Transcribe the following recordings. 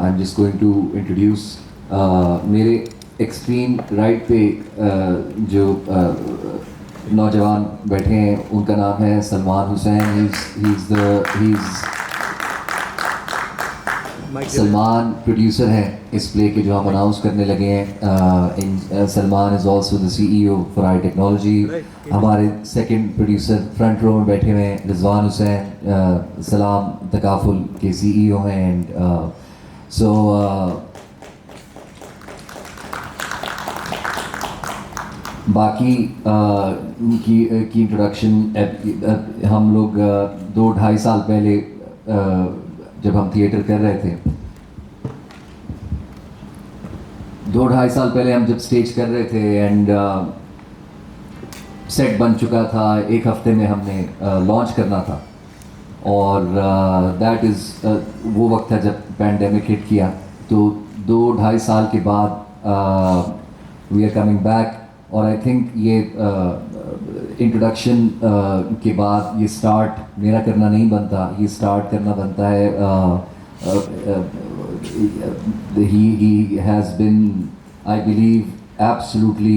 I am just going to introduce मेरे extreme right पे uh, जो uh, नौजवान बैठे हैं उनका नाम है सलमान हुसैन। सलमान प्रोड्यूसर हैं इस प्ले के जो हम अनाउंस करने लगे हैं। Uh, uh, Salman is also the CEO for I technology हमारे सेकंड प्रोड्यूसर फ्रंट रो में बैठे हुए हैं रिजवान हुसैन uh, सलाम तकाफुल के सीईओ हैं एंड सो बाकी uh, की की इंट्रोडक्शन हम लोग uh, दो ढाई साल पहले uh, जब हम थिएटर कर रहे थे दो ढाई साल पहले हम जब स्टेज कर रहे थे एंड सेट बन चुका था एक हफ़्ते में हमने लॉन्च करना था और दैट इज़ वो वक्त था जब पैंडेमिक हिट किया तो दो ढाई साल के बाद वी आर कमिंग बैक और आई थिंक ये इंट्रोडक्शन uh, uh, के बाद ये स्टार्ट मेरा करना नहीं बनता ये स्टार्ट करना बनता है he he has been I believe absolutely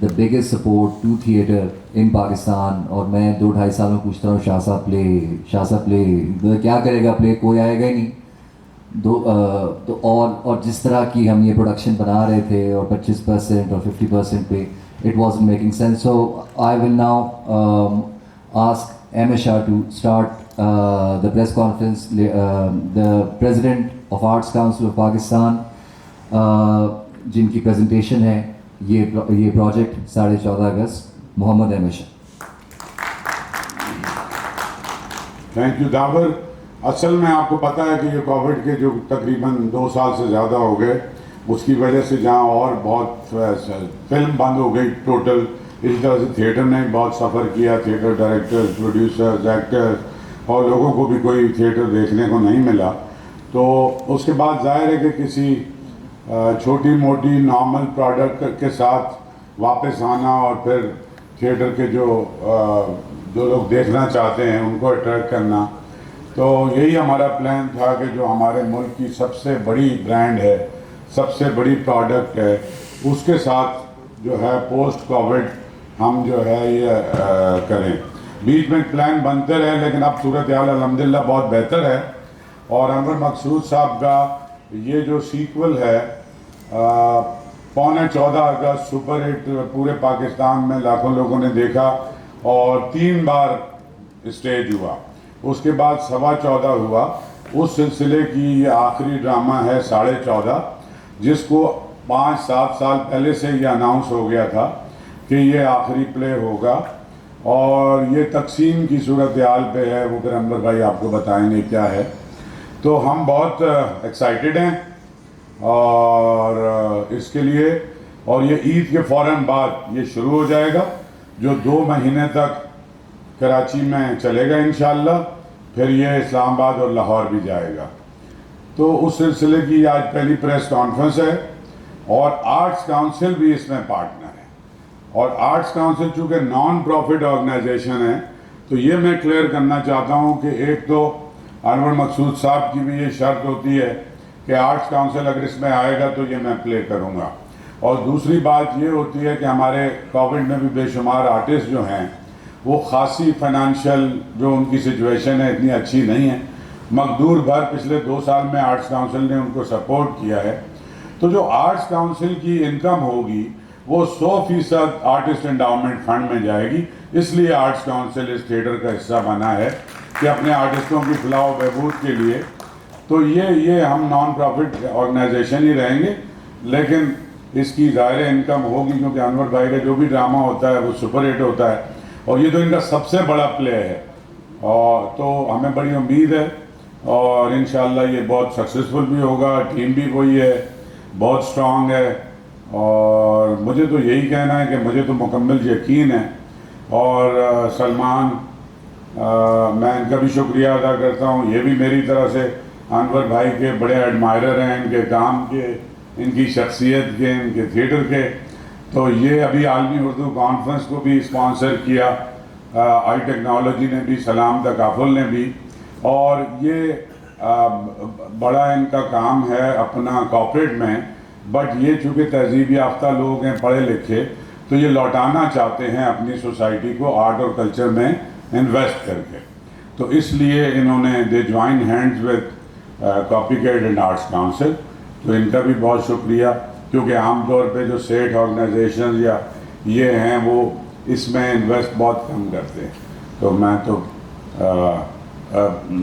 the biggest support to theatre in Pakistan. और मैं दो ढाई साल में पूछता हूँ शाह प्ले शाह प्ले क्या करेगा प्ले कोई आएगा ही नहीं। दो तो और और जिस तरह की हम ये प्रोडक्शन बना रहे थे और 25 परसेंट और 50 परसेंट पे it was making sense so I will now ask M S R to start the press conference the president of arts council of Pakistan जिनकी प्रेजेंटेशन है, ये ये प्रोजेक्ट साढ़े चौदह अगस्त, मोहम्मद अहमद शाह थैंक यू दावर असल में आपको पता है कि ये कोविड के जो तकरीबन दो साल से ज़्यादा हो गए, उसकी वजह से जहाँ और बहुत फ़िल्म बंद हो गई टोटल इस तरह से थिएटर ने बहुत सफ़र किया थिएटर डायरेक्टर्स प्रोड्यूसर्स एक्टर्स और लोगों को भी कोई थिएटर देखने को नहीं मिला। तो उसके बाद ज़ाहिर है कि किसी छोटी मोटी नॉर्मल प्रोडक्ट के साथ वापस आना और फिर थिएटर के जो जो लोग देखना चाहते हैं, उनको अट्रैक्ट करना तो यही हमारा प्लान था कि जो हमारे मुल्क की सबसे बड़ी ब्रांड है सबसे बड़ी प्रोडक्ट है उसके साथ जो है पोस्ट कोविड हम जो है ये आ, करें। बीच में प्लान बनते रहे लेकिन अब सूरत हाल अलहमदिल्ला बहुत बेहतर है। और अनवर मकसूद साहब का ये जो सीक्वल है पौने चौदह अगस्त सुपर हिट पूरे पाकिस्तान में लाखों लोगों ने देखा और तीन बार स्टेज हुआ। उसके बाद सवा चौदह हुआ। उस सिलसिले की ये आखिरी ड्रामा है साढ़े चौदह, जिसको पाँच सात साल पहले से ये अनाउंस हो गया था कि ये आखिरी प्ले होगा। और ये तकसीम की सूरत हाल पे है, वो फिर अमर भाई आपको बताएँगे क्या है। तो हम बहुत एक्साइटेड हैं। और इसके लिए, और ये ईद के फ़ौर बाद ये शुरू हो जाएगा, जो दो महीने तक कराची में चलेगा इन फिर ये इस्लामाबाद और लाहौर भी जाएगा। तो उस सिलसिले की आज पहली प्रेस कॉन्फ्रेंस है और आर्ट्स काउंसिल भी इसमें पार्टनर है। और आर्ट्स काउंसिल चूँकि नॉन प्रॉफिट ऑर्गेनाइजेशन है तो ये मैं क्लियर करना चाहता हूँ कि एक तो अनवर मकसूद साहब की भी ये शर्त होती है कि आर्ट्स काउंसिल अगर इसमें आएगा तो ये मैं प्ले करूँगा। और दूसरी बात ये होती है कि हमारे कोविड में भी बेशुमार आर्टिस्ट जो हैं वो खासी फाइनेंशियल जो उनकी सिचुएशन है, इतनी अच्छी नहीं है। मकदूर भर पिछले दो साल में आर्ट्स काउंसिल ने उनको सपोर्ट किया है। तो जो आर्ट्स काउंसिल की इनकम होगी, वो 100 फ़ीसद आर्टिस्ट एंडाउमेंट फंड में जाएगी। इसलिए आर्ट्स काउंसिल इस थिएटर का हिस्सा बना है कि अपने आर्टिस्टों की फलाह बहबूद के लिए। तो ये ये हम नॉन प्रॉफिट ऑर्गेनाइजेशन ही रहेंगे, लेकिन इसकी ज़ाहिर इनकम होगी क्योंकि अनवर भाई का जो भी ड्रामा होता है, वो सुपर हिट होता है। और ये तो इनका सबसे बड़ा प्ले है, और तो हमें बड़ी उम्मीद है, और इन ये बहुत सक्सेसफुल भी होगा टीम भी वही है, बहुत स्ट्रांग है, और मुझे तो यही कहना है कि मुझे तो मुकम्मल यकीन है। और सलमान मैं इनका भी शुक्रिया अदा करता हूँ। ये भी मेरी तरह से अनवर भाई के बड़े एडमायरर हैं, इनके काम के, इनकी शख्सियत के, इनके थिएटर के। तो ये अभी आलमी उर्दू कॉन्फ्रेंस को भी स्पॉन्सर किया। आई टेक्नोलॉजी ने भी सलाम तकाफुल ने भी। और ये आ, बड़ा इनका काम है अपना कॉपरेट में। बट ये चूँकि तहजीब याफ्ता लोग हैं पढ़े लिखे तो ये लौटाना चाहते हैं अपनी सोसाइटी को आर्ट और कल्चर में इन्वेस्ट करके। तो इसलिए इन्होंने they join hands with copy and arts council तो इनका भी बहुत शुक्रिया। क्योंकि आमतौर पे जो सेठ ऑर्गेनाइजेशन या ये हैं वो इसमें इन्वेस्ट बहुत कम करते हैं। तो मैं तो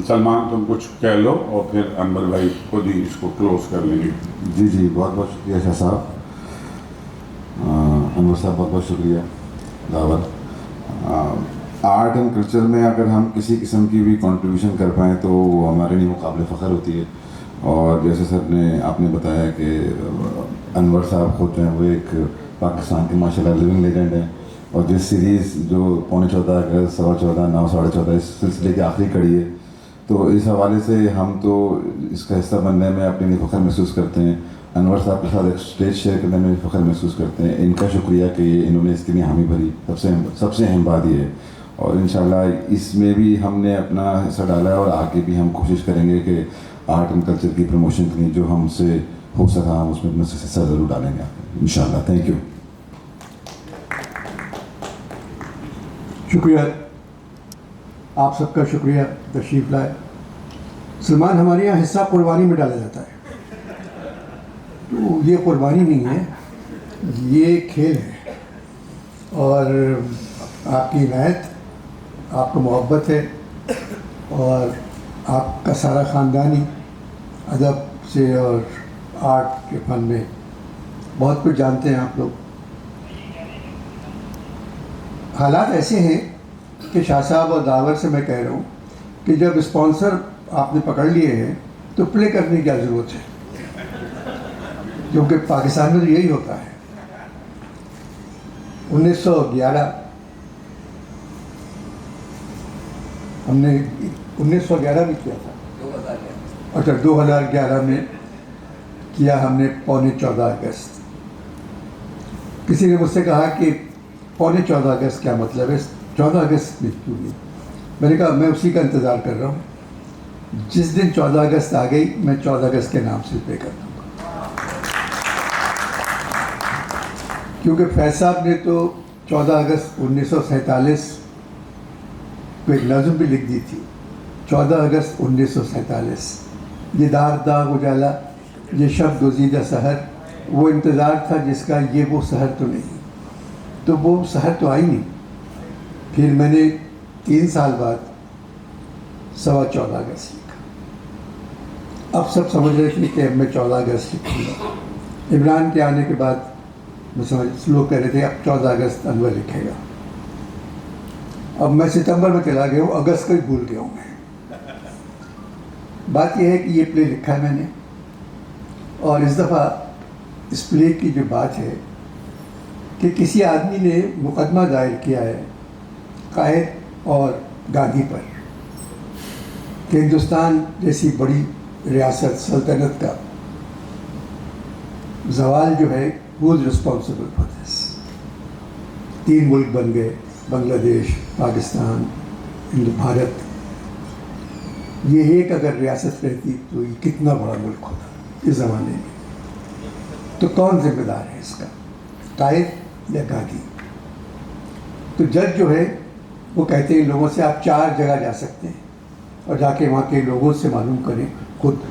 सलमान तुम कुछ कह लो और फिर अनवर भाई खुद ही इसको क्लोज कर लेंगे। जी जी बहुत बहुत शुक्रिया शाह साहब। अ, अनवर साहब बहुत बहुत शुक्रिया दावत। आर्ट एंड कल्चर में अगर हम किसी किस्म की भी कंट्रीब्यूशन कर पाएँ तो हमारे लिए मुकाबले फ़ख्र होती है। और जैसे सर ने आपने बताया कि अनवर साहब खुद हैं वो एक पाकिस्तान के माशाल्लाह लिविंग लेजेंड हैं। और जिस सीरीज़ जो पौने चौदह अगस्त, सवा चौदह, नौ, साढ़े चौदह, इस सिलसिले की आखिरी कड़ी है। तो इस हवाले से हम तो इसका हिस्सा बनने में अपने लिए फ़ख्र महसूस करते हैं। अनवर साहब के साथ एक स्टेज शेयर करने में फ़ख्र महसूस करते हैं। इनका शुक्रिया कि इन्होंने इसके लिए हामी भरी। सबसे सबसे अहम बात यह है। और इन इसमें भी हमने अपना हिस्सा डाला है और आगे भी हम कोशिश करेंगे कि आर्ट एंड कल्चर की प्रमोशन के लिए जो हमसे हो सका, हम उसमें अपना हिस्सा ज़रूर डालेंगे आप इन थैंक यू शुक्रिया। आप सबका शुक्रिया, तशरीफ़ लाए। सलमान हमारे यहाँ हिस्सा कुर्बानी में डाला जाता है। तो ये कुर्बानी नहीं है, ये खेल है। और आपकी इनायत, आपको मोहब्बत है, और आपका सारा ख़ानदानी अदब से और आर्ट के फ़न में। बहुत कुछ जानते हैं आप लोग। हालात ऐसे हैं कि शाह साहब और दावर से मैं कह रहा हूँ कि जब स्पॉन्सर आपने पकड़ लिए हैं तो प्ले करने की क्या ज़रूरत है? क्योंकि पाकिस्तान में तो यही होता है। 1911 हमने 1911 में किया था। अच्छा 2011 में किया हमने पौने चौदह अगस्त। किसी ने मुझसे कहा कि पौने चौदह अगस्त क्या मतलब है? चौदह अगस्त में क्यों नहीं मैंने कहा, मैं उसी का इंतज़ार कर रहा हूँ। जिस दिन चौदह अगस्त आ गई, मैं चौदह अगस्त के नाम से पे कर दूँगा। क्योंकि फैज साहब ने तो चौदह अगस्त उन्नीस सौ सैंतालीस को एक नज़म भी लिख दी थी। चौदह अगस्त उन्नीस सौ सैंतालीस। ये दाग दाग उजाला ये शब गुजीदा शहर, वो इंतज़ार था जिसका ये वो शहर तो नहीं। तो वो शहर तो आई नहीं। फिर मैंने तीन साल बाद सवा चौदह अगस्त लिखा। अब सब समझ रहे थे कि अब मैं चौदह अगस्त लिखूँगा। इमरान के आने के बाद समझ, लोग कह रहे थे, अब चौदह अगस्त अनवर लिखेगा। अब मैं सितंबर में चला गया हूँ, अगस्त को ही भूल गया हूँ मैं। बात यह है कि ये प्ले लिखा है मैंने। और इस दफ़ा इस प्ले की जो बात है कि किसी आदमी ने मुकदमा दायर किया है कायद और गांधी पर। कि हिंदुस्तान जैसी बड़ी रियासत सल्तनत का जवाल जो है, वो रिस्पॉन्सिबल फॉर दिस तीन मुल्क बन गए, बांग्लादेश, पाकिस्तान भारत। ये एक अगर रियासत रहती तो ये कितना बड़ा मुल्क होता। इस ज़माने में। तो कौन जिम्मेदार है इसका? कायद या गांधी तो जज जो है, वो कहते हैं लोगों से आप चार जगह जा सकते हैं और जाके वहाँ के लोगों से मालूम करें खुद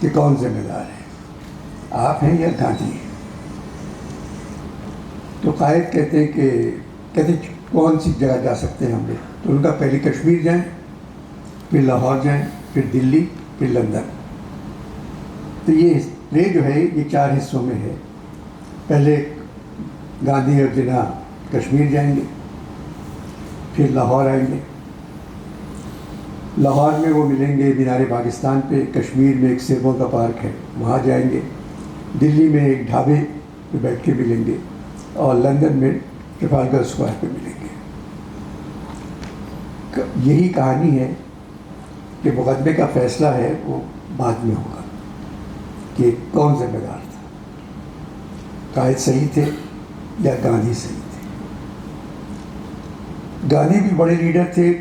कि कौन जिम्मेदार है। आप हैं या गांधी हैं? तो कायद कहते हैं कि, कहते कौन सी जगह जा सकते हैं हम लोग? तो उनका पहले कश्मीर जाएँ, फिर लाहौर जाएँ, फिर दिल्ली, फिर लंदन। तो ये प्ले जो है, ये चार हिस्सों में है। पहले गांधी और जिना कश्मीर जाएँगे, फिर लाहौर आएँगे। लाहौर में वो मिलेंगे मीनार पाकिस्तान पे, कश्मीर में एक सेबों का पार्क है, वहाँ जाएँगे। दिल्ली में एक ढाबे पे बैठ के मिलेंगे और लंदन में ट्रिफालगर स्क्वायर पे मिलेंगे। यही कहानी है कि मुकदमे का फैसला है, वो बाद में होगा। कि कौन जिम्मेदार था? कायद सही थे या गांधी सही थे? गांधी भी बड़े लीडर थे,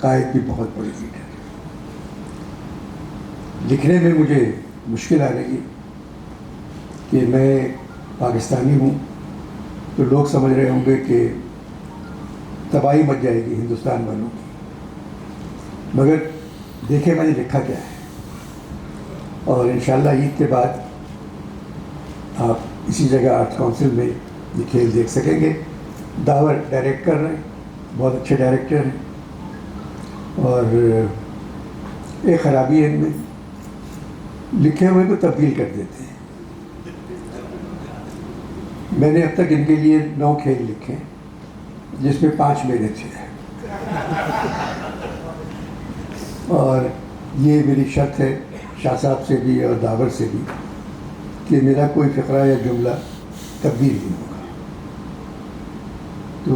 कायद भी बहुत बड़े लीडर लिखने में मुझे मुश्किल आ रही कि मैं पाकिस्तानी हूँ तो लोग समझ रहे होंगे कि तबाही मच जाएगी हिंदुस्तान वालों की। मगर देखे मैंने लिखा क्या है? और इन ईद के बाद आप इसी जगह आर्ट काउंसिल में ये खेल देख सकेंगे। दावर डायरेक्ट कर रहे हैं, बहुत अच्छे डायरेक्टर हैं। और एक खराबी है इनमें, लिखे हुए को तब्दील कर देते हैं। मैंने अब तक इनके लिए नौ खेल लिखे हैं, जिसमें पाँच मेरे थे और ये मेरी शर्त है शाह साहब से भी और दावर से भी कि मेरा कोई फ़करा या जुमला तब्दील नहीं होगा। तो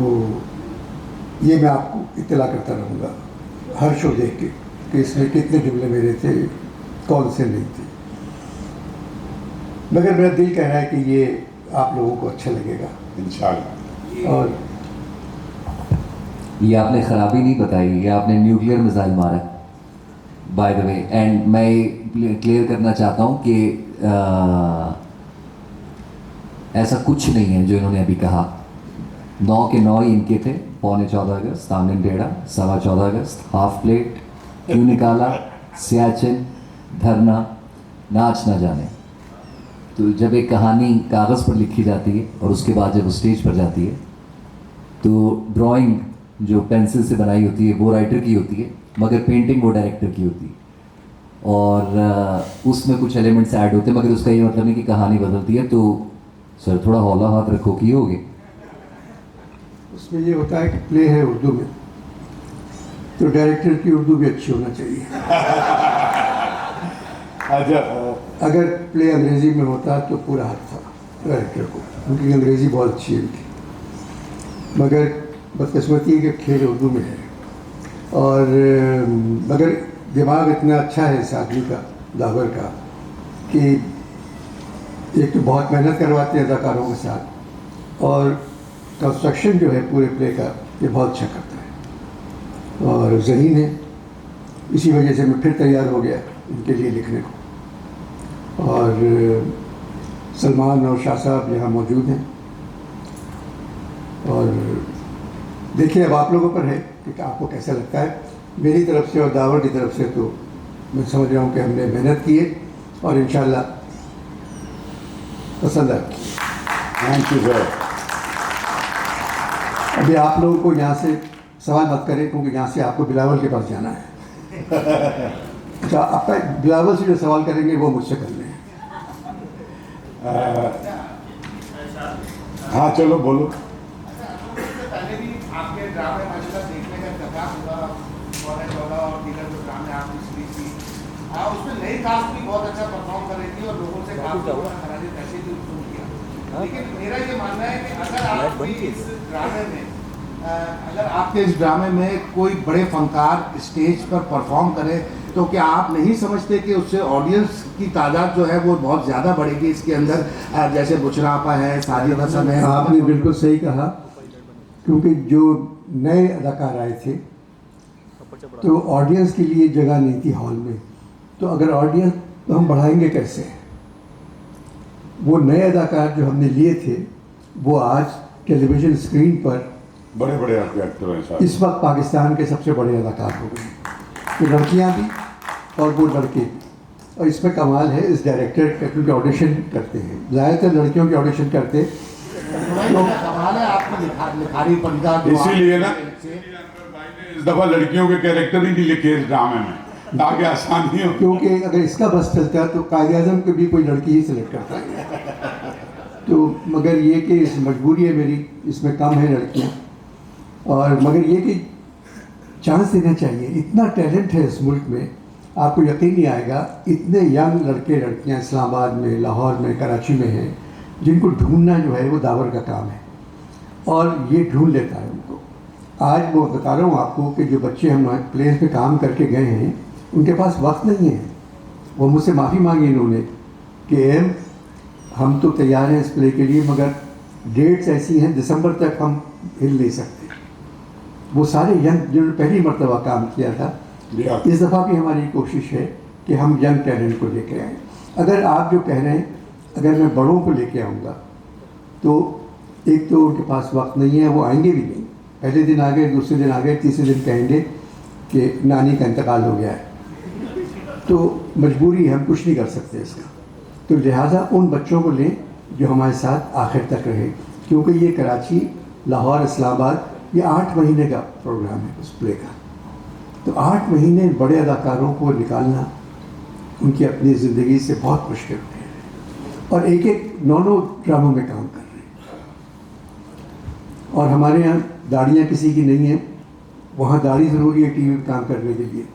ये मैं आपको इतला करता रहूँगा। हर शो देख के कि इसमें कितने जुमले मेरे थे कौन से नहीं थे। मगर मेरा दिल कह रहा है कि ये आप लोगों को अच्छा लगेगा। इंशाल्लाह। और ये आपने खराबी नहीं बताई ये आपने न्यूक्लियर मिसाइल मारा। बाय द वे एंड मैं क्लियर करना चाहता हूँ कि ऐसा कुछ नहीं है जो इन्होंने अभी कहा। नौ के नौ ही इनके थे, पौने चौदह अगस्त तामिन डेढ़ा, सवा चौदह अगस्त हाफ़ प्लेट क्यों निकाला? सियाचिन, धरना, नाच ना जाने। तो जब एक कहानी कागज़ पर लिखी जाती है और उसके बाद जब स्टेज पर जाती है तो ड्राइंग जो पेंसिल से बनाई होती है, वो राइटर की होती है मगर पेंटिंग वो डायरेक्टर की होती। और उसमें कुछ एलिमेंट्स ऐड होते मगर उसका ये मतलब नहीं कि कहानी बदलती है तो सर थोड़ा हौला हाथ रखो कि होगे उसमें ये होता है कि प्ले है उर्दू में तो डायरेक्टर की उर्दू भी अच्छी होना चाहिए। अच्छा अगर प्ले अंग्रेज़ी में होता तो पूरा हाथ था डायरेक्टर को उनकी अंग्रेज़ी बहुत अच्छी है उनकी। मगर बदकस्मती है कि खेल उर्दू में है। और मगर दिमाग इतना अच्छा है इस आदमी का, दावर का, कि एक तो बहुत मेहनत करवाते हैं अदाकारों के साथ, और कंस्ट्रक्शन जो है पूरे प्ले का, ये बहुत अच्छा करता है। और जहीन है। इसी वजह से मैं फिर तैयार हो गया इनके लिए लिखने को। और, सलमान और शाह साहब यहाँ मौजूद हैं। और देखिए अब आप लोगों पर है कि आपको कैसा लगता है? मेरी तरफ़ से और दावर की तरफ़ से तो मैं समझ रहा हूँ कि हमने मेहनत की है और इन पसंद आएगी थैंक यू सर अभी आप लोगों को यहाँ से सवाल मत करें क्योंकि यहाँ से आपको बिलावल के पास जाना है। अच्छा आपका बिलावल से जो सवाल करेंगे वो मुझसे करने हैं हाँ चलो बोलो इससे पहले भी आपके देखने का हुआ और आपने हाँ उसमें नई कास्ट भी बहुत अच्छा परफॉर्म कर रही थी और लोगों से काफ़ी लोगों पैसे भी वसूल किया। लेकिन मेरा ये मानना है कि अगर आप इस ड्रामे में अगर आपके इस ड्रामे में कोई बड़े फनकार स्टेज पर परफॉर्म करे तो क्या आप नहीं समझते कि उससे ऑडियंस की तादाद जो है वो बहुत ज़्यादा बढ़ेगी इसके अंदर? जैसे बुचरापा है साजिद हसन है। आपने बिल्कुल सही कहा। क्योंकि जो नए अदाकार आए थे तो ऑडियंस के लिए जगह नहीं थी हॉल में। तो अगर ऑडियंस तो हम बढ़ाएँगे कैसे? वो नए अदाकार जो हमने लिए थे वो आज टेलीविज़न स्क्रीन पर बड़े बड़े आपके एक्टर हैं इस वक्त पाकिस्तान के सबसे बड़े अदाकार हो गए। तो लड़कियाँ भी और वो लड़के। और इसमें कमाल है इस डायरेक्टर का क्योंकि ऑडिशन करते हैं। ज़्यादातर लड़कियों के ऑडिशन करते कमाल इसीलिए ना इस दफ़ा लड़कियों के कैरेक्टर ही नहीं लिखे इस ड्रामे में। ताकि आसानी हो क्योंकि अगर इसका बस चलता है तो कायद अजम को भी कोई लड़की ही सिलेक्ट करता है। तो मगर ये कि इस मजबूरी है मेरी इसमें कम है लड़कियाँ। और मगर ये कि चांस देना चाहिए। इतना टैलेंट है इस मुल्क में आपको यकीन नहीं आएगा इतने यंग लड़के लड़कियाँ इस्लामाबाद में लाहौर में कराची में हैं जिनको ढूंढना जो है वो दावर का काम है। और ये ढूंढ लेता है उनको। आज वो बता रहा हूँ आपको कि जो बच्चे हम प्लेस पे काम करके गए हैं उनके पास वक्त नहीं है। वो मुझसे माफ़ी मांगी इन्होंने कि एम हम तो तैयार हैं इस प्ले के लिए मगर डेट्स ऐसी हैं दिसंबर तक हम हिल नहीं सकते। वो सारे यंग जिन्होंने पहली मरतबा काम किया था इस दफ़ा भी हमारी कोशिश है कि हम यंग टैलेंट को लेके आए। अगर आप जो कह रहे हैं अगर मैं बड़ों को लेके आऊँगा तो एक तो उनके पास वक्त नहीं है, वो आएँगे भी नहीं। पहले दिन आ गए, दूसरे दिन आ गए, तीसरे दिन कहेंगे कि नानी का इंतकाल हो गया है। तो मजबूरी है हम कुछ नहीं कर सकते इसका। तो लिहाजा उन बच्चों को लें जो हमारे साथ आखिर तक रहे। क्योंकि ये कराची, लाहौर, इस्लामाबाद, ये आठ महीने का प्रोग्राम है उस प्ले का। तो आठ महीने बड़े अदाकारों को निकालना उनकी अपनी ज़िंदगी से बहुत मुश्किल है। और एक एक नौ नौ ड्रामों में काम और हमारे यहाँ दाढ़ियाँ किसी की नहीं है। वहाँ दाढ़ी ज़रूरी है टीवी में काम करने के लिए।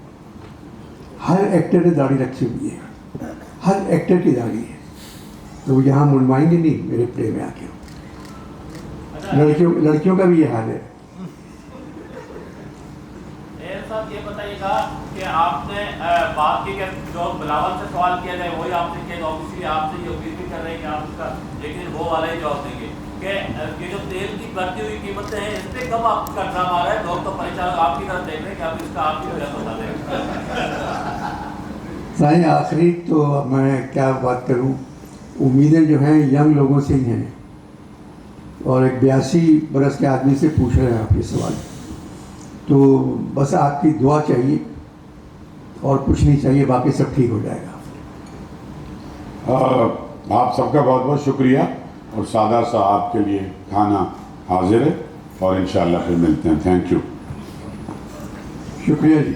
हर एक्टर ने दाढ़ी रखी हुई है। हर एक्टर की दाढ़ी है। तो वो यहाँ मुनवाएँगे नहीं मेरे प्ले में आके। लड़कियों लड़कियों का भी ये हाल है। ये बताइएगा कि आपने बात की कि जो बिलावल से सवाल किया जाए, वही आपसे किया ऑब्वियसली आपसे ये उम्मीद भी कर रहे हैं कि आप उसका, लेकिन वो वाला ही जवाब देंगे। कि ये जो तेल की बढ़ती हुई कीमतें हैं इस पर कब आपका ड्रामा आ रहा है? लोग तो परेशान आपकी तरफ़ देख रहे हैं कि आप इसका आप ही वजह बता दें। साईं आखिरी तो मैं क्या बात करूँ? उम्मीदें जो हैं यंग लोगों से ही हैं। और एक बयासी बरस के आदमी से पूछ रहे हैं आप ये सवाल। तो बस आपकी दुआ चाहिए और कुछ नहीं चाहिए बाकी सब ठीक हो जाएगा। आ, आप सबका बहुत बहुत शुक्रिया। और सादा सा आपके लिए खाना हाजिर है और इंशाल्लाह फिर मिलते हैं। थैंक यू शुक्रिया जी।